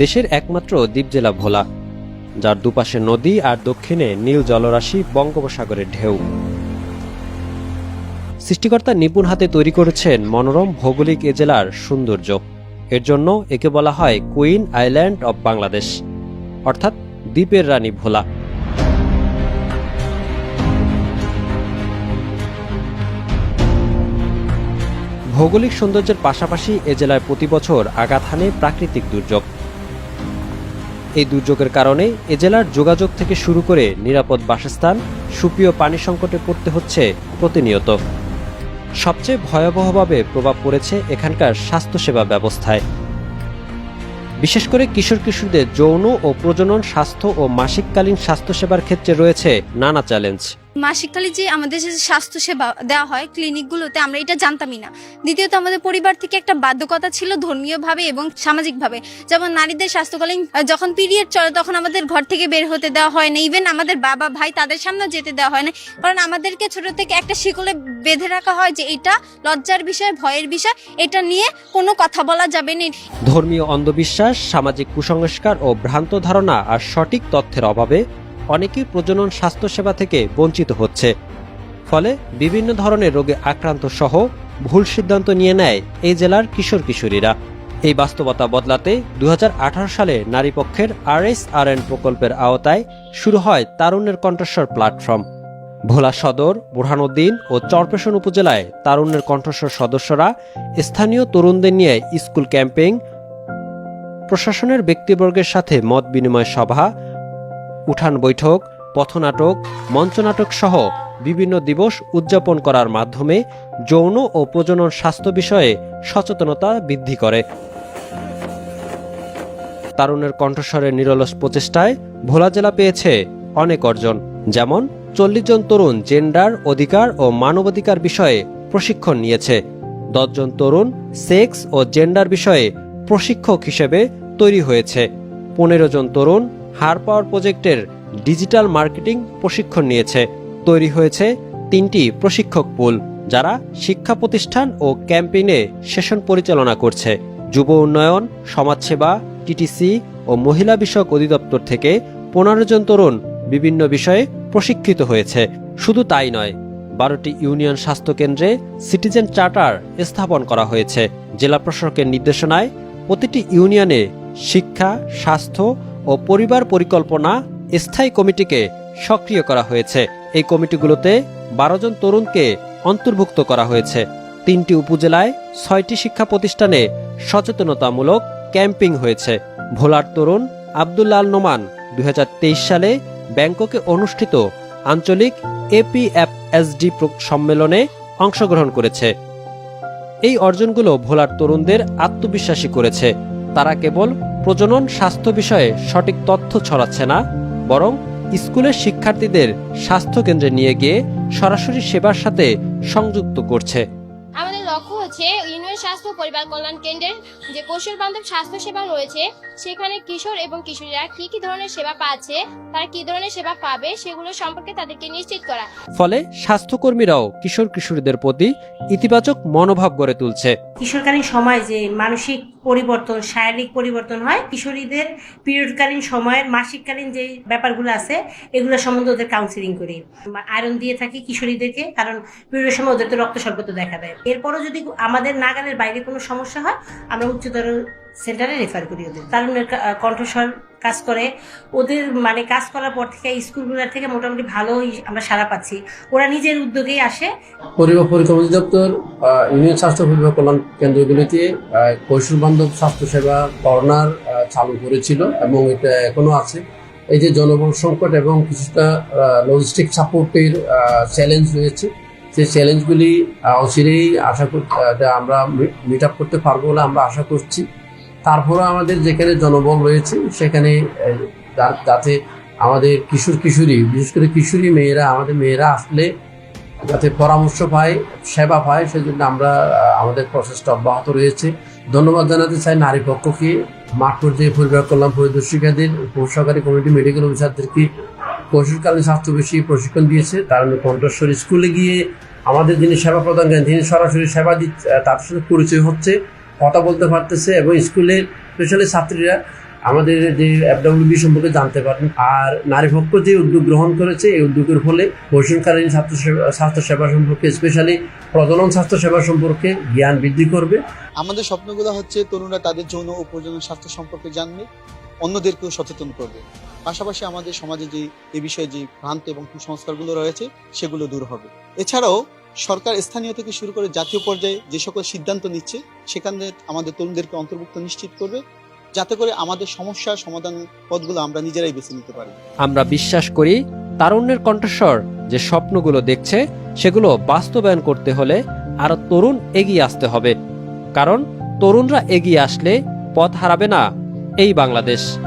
দেশের একমাত্র দ্বীপ জেলা ভোলা, যার দুপাশে নদী আর দক্ষিণে নীল জলরাশি বঙ্গোপসাগরের ঢেউ। সৃষ্টিকর্তা নিপুণ হাতে তৈরি করেছেন মনোরম ভৌগোলিক এ জেলার সৌন্দর্য। এর জন্য একে বলা হয় কুইন আইল্যান্ড অব বাংলাদেশ, অর্থাৎ দ্বীপের রানী ভোলা। ভৌগোলিক সৌন্দর্যের পাশাপাশি এ জেলায় প্রতি বছর আঘাত হানে প্রাকৃতিক দুর্যোগ। এই দুর্যোগের কারণে এ জেলার যোগাযোগ থেকে শুরু করে নিরাপদ বাসস্থান, সুপ্রিয় পানি সংকটে পড়তে হচ্ছে প্রতিনিয়ত। সবচেয়ে ভয়াবহভাবে প্রভাব পড়েছে এখানকার স্বাস্থ্যসেবা ব্যবস্থায়। বিশেষ করে কিশোর কিশোরদের যৌন ও প্রজনন স্বাস্থ্য ও মাসিককালীন স্বাস্থ্যসেবার ক্ষেত্রে রয়েছে নানা চ্যালেঞ্জ। মাসিককালে যে আমাদের যে স্বাস্থ্য সেবা দেওয়া হয় ক্লিনিকগুলোতে আমরা এটা জানতামই না। দ্বিতীয়ত আমাদের পরিবার থেকে একটা বাধ্যকতা ছিল ধর্মীয়ভাবে এবং সামাজিকভাবে। যেমন নারীদের স্বাস্থ্যকালীন যখন পিরিয়ড চলে তখন আমাদের ঘর থেকে বের হতে দেওয়া হয় না। ইভেন আমাদের বাবা, ভাই তাদের সামনেও যেতে দেওয়া হয় না। কারণ আমাদেরকে ছোট থেকে একটা শিকলে বেঁধে রাখা হয় যে এটা লজ্জার বিষয়, ভয়ের বিষয়, এটা নিয়ে কোনো কথা বলা যাবে না। ধর্মীয় অন্ধবিশ্বাস, সামাজিক কুসংস্কার ও ভ্রান্ত ধারণা আর সঠিক তথ্যের অভাবে অনেকেই প্রজনন স্বাস্থ্যসেবা থেকে বঞ্চিত হচ্ছে। ফলে বিভিন্ন ধরনের রোগে আক্রান্ত সহ ভুল সিদ্ধান্ত নিয়ে নেয় এই জেলার কিশোর কিশোরীরা। এই বাস্তবতা বদলাতে দু হাজার আঠারো সালে নারী পক্ষের আর এস আর এন প্রকল্পের আওতায় শুরু হয় তারুণ্যের কণ্ঠস্বর প্ল্যাটফর্ম। ভোলা সদর, বুরহানুদ্দিন ও চরপেশন উপজেলায় তারুণ্যের কণ্ঠস্বর সদস্যরা স্থানীয় তরুণদের নিয়ে স্কুল ক্যাম্পেইং প্রশাসনের ব্যক্তিবর্গের সাথে মত বিনিময় সভা উঠান বৈঠক, পথনাটক, মঞ্চনাটক সহ বিভিন্ন দিবস উদযাপন করার মাধ্যমে যৌন ও প্রজনন স্বাস্থ্য বিষয়ে সচেতনতা বৃদ্ধি করে। তারুণের কণ্ঠস্বরের নিরলস প্রচেষ্টায় ভোলা জেলা পেয়েছে অনেক অর্জন, যেমন চল্লিশ জন তরুণ জেন্ডার অধিকার ও মানবাধিকার বিষয়ে প্রশিক্ষণ নিয়েছে। দশজন তরুণ সেক্স ও জেন্ডার বিষয়ে প্রশিক্ষক হিসেবে তৈরি হয়েছে। পনেরো জন তরুণ হার পাওয়ার প্রজেক্টের ডিজিটাল মার্কেটিং প্রশিক্ষণ নিয়েছে। তৈরি হয়েছে তিনটি প্রশিক্ষক পুল, যারা শিক্ষা প্রতিষ্ঠান ও ক্যাম্পেইনে সেশন পরিচালনা করছে। যুব উন্নয়ন, সমাজসেবা, টিটিসি ও মহিলা বিষয়ক অধিদপ্তর থেকে পনেরো জন তরুণ বিভিন্ন বিষয়ে প্রশিক্ষিত হয়েছে। শুধু তাই নয়, বারোটি ইউনিয়ন স্বাস্থ্য কেন্দ্রে সিটিজেন চার্টার স্থাপন করা হয়েছে। জেলা প্রশাসকের নির্দেশনায় প্রতিটি ইউনিয়নে শিক্ষা, স্বাস্থ্য ও পরিবার পরিকল্পনা স্থায়ী কমিটিকে সক্রিয় করা হয়েছে। এই কমিটিগুলোতে বারো জন তরুণকে অন্তর্ভুক্ত করা হয়েছে। তিনটি উপজেলায় ছয়টি শিক্ষা প্রতিষ্ঠানে সচেতনতামূলক ক্যাম্পিং হয়েছে। ভোলার তরুণ আবদুল্লাহ আল নোমান দুই হাজার তেইশ সালে ব্যাংককে অনুষ্ঠিত আঞ্চলিক এপিএফএসডি সম্মেলনে অংশগ্রহণ করেছে। এই অর্জনগুলো ভোলার তরুণদের আত্মবিশ্বাসী করেছে। তারা কেবল প্রজনন স্বাস্থ্য বিষয়ে সঠিক তথ্য ছড়াচ্ছে না বরং স্কুলের শিক্ষার্থীদের স্বাস্থ্য কেন্দ্রে নিয়ে গিয়ে সরাসরি সেবার সাথে সংযুক্ত করছে। আমাদের লক্ষ্য হচ্ছে ইউনিয়ন স্বাস্থ্য পরিবার কল্যাণ কেন্দ্রের যে কৌশল বান্ধব স্বাস্থ্য সেবা রয়েছে সেখানে কিশোর এবং কিশোরীরা কি কি ধরনের সেবা পাচ্ছে তারা কি ধরনের সেবা পাবে সেগুলো সম্পর্কে তাদেরকে নিশ্চিত করা। ফলে স্বাস্থ্যকর্মীরাও কিশোর কিশোরীদের প্রতি ইতিবাচক মনোভাব গড়ে তুলছে। কিশোরকালীন সময় যে মানসিক পরিবর্তন, শারীরিক পরিবর্তন হয়। কিশোরীদের পিরিয়ডকালীন সময়ের, মাসিককালীন যে ব্যাপারগুলো আছে, এগুলো সম্বন্ধে ওদের কাউন্সিলিং করি। আয়রন দিয়ে থাকি কিশোরীদেরকে, কারণ পিরিয়ডের সময় ওদের তো রক্ত সর্বত দেখা দেয়। এরপরও যদি আমাদের নাগালের বাইরে কোনো সমস্যা হয়, আমরা উচ্চতর সেন্টারে রেফার করি ওদের। তারুণের কণ্ঠস্বর কাজ করে। ওদের মানে কাজ করার পর থেকে স্কুলগুলোর থেকে মোটামুটি ভালোই আমরা সারা পাচ্ছি। ওরা নিজের উদ্যোগেই আসে। পরিবার পরিকল্পনা অধিদপ্তর ইউনিয়ন স্বাস্থ্য পরিবার কল্যাণ কেন্দ্রগুলিতে কৈশোর বান্ধব স্বাস্থ্যসেবা কর্নার চালু করেছিল এবং এটা এখনও আছে। এই যে জনবল সংকট এবং কিছুটা লজিস্টিক সাপোর্টের চ্যালেঞ্জ রয়েছে। সেই চ্যালেঞ্জগুলি অচিরেই আশা কর আহ, এটা আমরা মিট আপ করতে পারব বলে আমরা আশা করছি। তারপরে আমাদের যেখানে জনবল রয়েছে, সেখানে যাতে আমাদের কিশোর কিশোরী, বিশেষ করে কিশোরী মেয়েরা, আমাদের মেয়েরা আসলে যাতে পরামর্শ পায়, সেবা পায়, সেজন্য আমরা আমাদের প্রচেষ্টা অব্যাহত রয়েছে। ধন্যবাদ জানাতে চাই নারী পক্ষকে। মাঠ পর্যায়ে পরিবার কল্যাণ পরিদর্শিকাদের সহকারী কমিটি মেডিকেল অফিসারদেরকে কৈশোরকালীন স্বাস্থ্য বিষয়ে প্রশিক্ষণ দিয়েছে। তার কণ্ঠস্বর স্কুলে গিয়ে আমাদের যিনি সেবা প্রদান করেন, তিনি সরাসরি সেবা দিচ্ছে, তার সাথে পরিচয় হচ্ছে। কথা বলতে পারতেছে এবং স্কুলের স্পেশালি ছাত্রীরা আমাদের যে এফডব্লিউবি সম্পর্কে জানতে পারেন। আর নারী পক্ষ যে উদ্যোগ গ্রহণ করেছে, এই উদ্যোগের ফলে বৈষণকালীন স্বাস্থ্য সেবা স্বাস্থ্য সেবা সম্পর্কে স্পেশালি প্রজনন স্বাস্থ্য সেবা সম্পর্কে জ্ঞান বৃদ্ধি করবে। আমাদের স্বপ্নগুলো হচ্ছে তরুণরা তাদের যৌন ও প্রজনন স্বাস্থ্য সম্পর্কে জানবে, অন্যদেরকেও সচেতন করবে। পাশাপাশি আমাদের সমাজে যে, এ বিষয়ে যে ভ্রান্ত এবং কুসংস্কারগুলো রয়েছে, সেগুলো দূর হবে। এছাড়াও সরকার স্থানীয় থেকে শুরু করে জাতীয় পর্যায়ে যে সকল সিদ্ধান্ত নিচ্ছে, সেখানে আমাদের তরুণদেরকে অন্তর্ভুক্ত নিশ্চিত করবে, যাতে করে আমাদের সমস্যার সমাধান পথগুলো আমরা নিজেরাই বেছে নিতে পারি। আমরা বিশ্বাস করি, তারুণ্যের কণ্ঠস্বর যে স্বপ্নগুলো দেখছে, সেগুলো বাস্তবায়ন করতে হলে আরও তরুণ এগিয়ে আসতে হবে। কারণ তরুণরা এগিয়ে আসলে পথ হারাবে না, এই বাংলাদেশ।